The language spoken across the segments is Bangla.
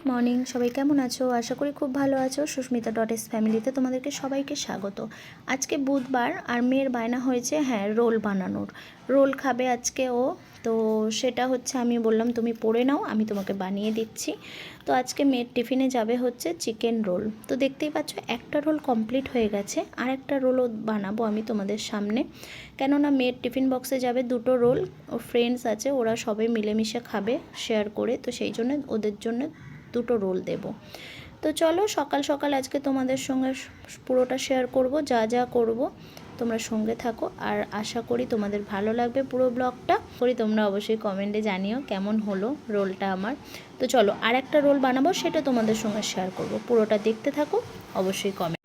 গুড মর্নিং, সবাই কেমন আছো? আশা করি খুব ভালো আছো। সুস্মিতা ডট এস ফ্যামিলিতে তোমাদেরকে সবাইকে স্বাগত। আজকে বুধবার আর মেয়ের বায়না হয়েছে হ্যাঁ রোল বানানোর। রোল খাবে আজকে ও, তো সেটা হচ্ছে আমি বললাম, তুমি পড়ে নাও, আমি তোমাকে বানিয়ে দিচ্ছি। তো আজকে মেয়ের টিফিনে যাবে হচ্ছে চিকেন রোল। তো দেখতেই পাচ্ছ, একটা রোল কমপ্লিট হয়ে গেছে আর একটা রোলও বানাবো আমি তোমাদের সামনে। কেননা মেয়ের টিফিন বক্সে যাবে দুটো রোল, ও ফ্রেন্ডস আছে, ওরা সবাই মিলেমিশে খাবে শেয়ার করে, তো সেই জন্য ওদের জন্য দুটো রোল দেব। তো চলো সকাল সকাল আজকে তোমাদের সঙ্গে পুরোটা শেয়ার করব, যা যা করব, তোমরা সঙ্গে থাকো। আর আশা করি তোমাদের ভালো লাগবে পুরো ব্লগটা। করি তোমরা অবশ্যই কমেন্টে জানিও কেমন হলো রোলটা আমার। তো চলো আর একটা রোল বানাবো, সেটা তোমাদের সঙ্গে শেয়ার করব। পুরোটা দেখতে থাকো, অবশ্যই কমেন্ট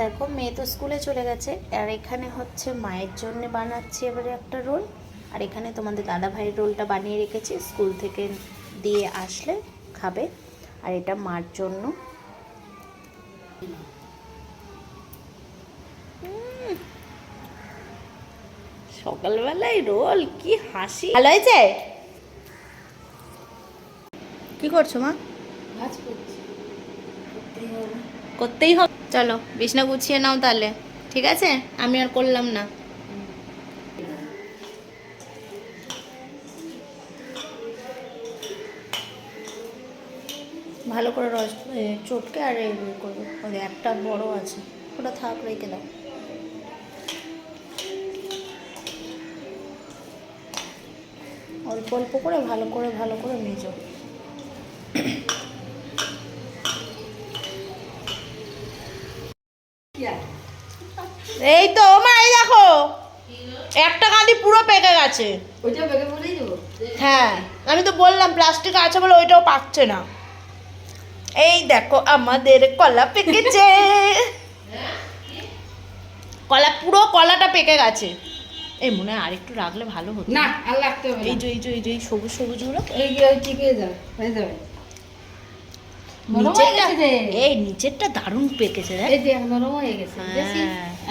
দেখো, মেয়ে তো স্কুলে চলে গেছে, আর এখানে হচ্ছে মায়ের জন্য বানাচ্ছি এবারে একটা রোল। আর এখানে তোমাদের দাদা ভাইয়ের রোলটা বানিয়ে রেখেছি, স্কুল থেকে দিয়ে আসলে খাবে। আর এটা মার জন্য। সকালবেলায় রোল, কি হাসি। ভালো হয়েছে? কি করছ মা? করছি। করতেই হবে। চলো, বিছনা গুছিয়ে নাও তাহলে। ঠিক আছে? আমি আর করলাম না। ভালো করে রস চটকে আর এই করব। একটা বড় আছে। ওটা থাক, রেখে দাও। অল্প অল্প করে, ভালো করে ভালো করে মেজো। এই তো মা এই দেখো। একটা কাঁদি পুরো পেকে গেছে। হ্যাঁ আমি তো বললাম প্লাস্টিক আছে বলে ওইটাও পাচ্ছে না। এই দেখো আমাদের কলা পেকেছে। কলা পুরো কলাটা পেকে গেছে। এই মনে হয় আরেকটু রাখলে ভালো হতো। না আর লাগতে হবে এই যে এই যে এই যে সবুজ সবুজগুলো এই যাবে হয়ে যাবে। নিচেরটা এই নিচেরটা দারুণ পেকেছে এই নরম হয়ে গেছে। হ্যাঁ। বেশি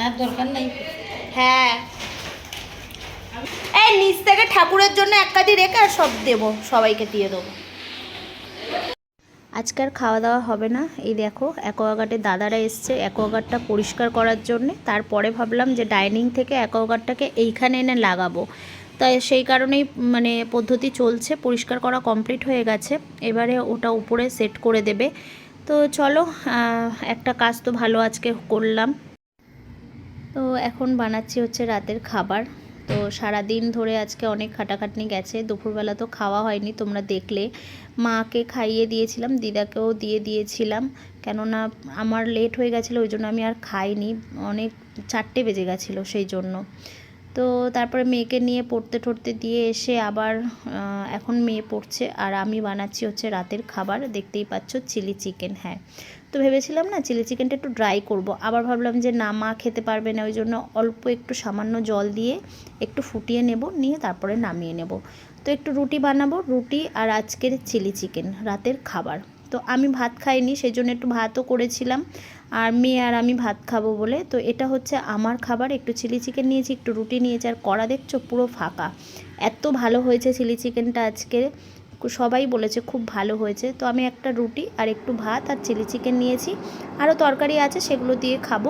আর দরকার নাই। হ্যাঁ। এই নিচ থেকে ঠাকুরের জন্য এক কাদি রেখে আর সব দেবো সবাইকে দিয়ে দেবো। আজকে আর খাওয়া দাওয়া হবে না। এই দেখো অ্যাকোয়াগার্ডের দাদারা এসছে অ্যাকোয়াগার্ডটা পরিষ্কার করার জন্যে। তারপরে ভাবলাম যে ডাইনিং থেকে অ্যাকোয়াগার্ডটাকে এইখানে এনে লাগাবো। তাই সেই কারণেই মানে পদ্ধতি চলছে, পরিষ্কার করা কমপ্লিট হয়ে গেছে। এবারে ওটা উপরে সেট করে দেবে। তো চলো একটা কাজ তো ভালো আজকে করলাম। তো এখন বানাচ্ছি হচ্ছে রাতের খাবার। তো সারা দিন ধরে আজকে অনেক খাটাখাটনি গেছে। দুপুরবেলা তো খাওয়া হয়নি, তোমরা দেখলে। মাকে খাইয়ে দিয়েছিলাম, দিদাকেও দিয়ে দিয়েছিলাম। কেননা আমার লেট হয়ে গেছিল, ওই জন্য আমি আর খাইনি। অনেক চারটে বেজে গেছিল সেই জন্য। তো তারপরে মেয়েকে নিয়ে পড়তে টড়তে দিয়ে এসে আবার এখন মেয়ে পড়ছে। আর আমি বানাচ্ছি হচ্ছে রাতের খাবার। দেখতেই পাচ্ছ চিলি চিকেন হ্যাঁ। তো ভেবেছিলাম না চিলি চিকেনটা একটু ড্রাই করব। আবার ভাবলাম যে না, মা খেতে পারবে না, ওই জন্য অল্প একটু সামান্য জল দিয়ে একটু ফুটিয়ে নেব, নিয়ে তারপরে নামিয়ে নেব। তো একটু রুটি বানাবো, রুটি আর আজকের চিলি চিকেন, রাতের খাবার। তো আমি ভাত খাইনি সেই জন্য একটু ভাতও করেছিলাম। আর মেয়ে আর আমি ভাত খাব বলে। তো এটা হচ্ছে আমার খাবার, একটু চিলি চিকেন নিয়েছি, একটু রুটি নিয়েছি, আর কড়া দেখছ পুরো ফাঁকা। এত ভালো হয়েছে চিলি চিকেনটা আজকে। সবাই বলেছে খুব ভালো হয়েছে। তো আমি একটা রুটি আর একটু ভাত আর চিলি চিকেন নিয়েছি। আরও তরকারি আছে, সেগুলো দিয়ে খাব।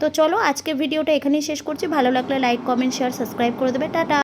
তো চলো আজকে ভিডিওটা এখানেই শেষ করছি। ভালো লাগলে লাইক, কমেন্ট, শেয়ার, সাবস্ক্রাইব করে দেবে। টাটা!